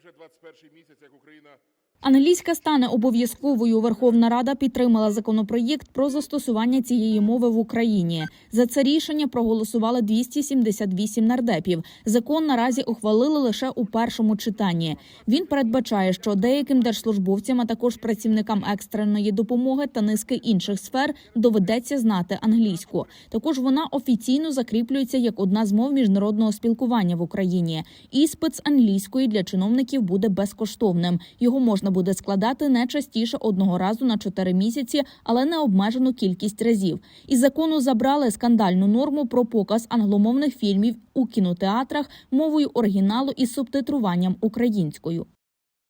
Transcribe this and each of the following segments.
вже 21 місяць, як Україна Англійська стане обов'язковою. Верховна Рада підтримала законопроєкт про застосування цієї мови в Україні. За це рішення проголосували 278 нардепів. Закон наразі ухвалили лише у першому читанні. Він передбачає, що деяким держслужбовцям, а також працівникам екстреної допомоги та низки інших сфер доведеться знати англійську. Також вона офіційно закріплюється як одна з мов міжнародного спілкування в Україні. Іспит з англійської для чиновників буде безкоштовним. Його можна буде складати не частіше одного разу на 4 місяці, але не обмежену кількість разів. Із закону забрали скандальну норму про показ англомовних фільмів у кінотеатрах мовою оригіналу із субтитруванням українською.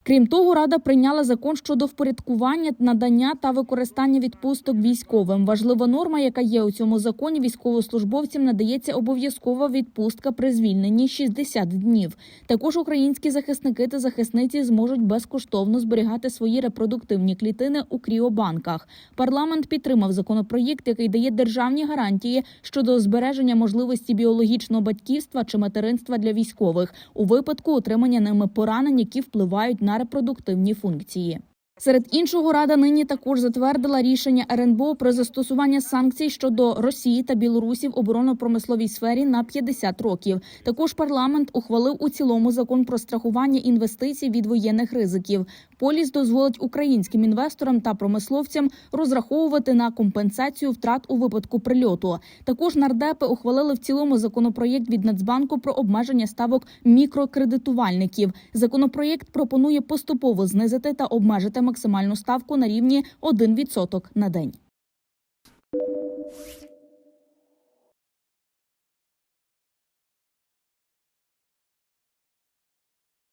Крім того, рада прийняла закон щодо впорядкування, надання та використання відпусток військовим. Важлива норма, яка є у цьому законі, військовослужбовцям надається обов'язкова відпустка при звільненні 60 днів. Також українські захисники та захисниці зможуть безкоштовно зберігати свої репродуктивні клітини у кріобанках. Парламент підтримав законопроєкт, який дає державні гарантії щодо збереження можливості біологічного батьківства чи материнства для військових у випадку отримання ними поранень, які впливають на репродуктивні функції. Серед іншого рада нині також затвердила рішення РНБО про застосування санкцій щодо Росії та Білорусі в оборонно-промисловій сфері на 50 років. Також парламент ухвалив у цілому закон про страхування інвестицій від воєнних ризиків. Поліс дозволить українським інвесторам та промисловцям розраховувати на компенсацію втрат у випадку прильоту. Також нардепи ухвалили в цілому законопроєкт від Нацбанку про обмеження ставок мікрокредитувальників. Законопроєкт пропонує поступово знизити та обмежити максимальну ставку на рівні 1% на день.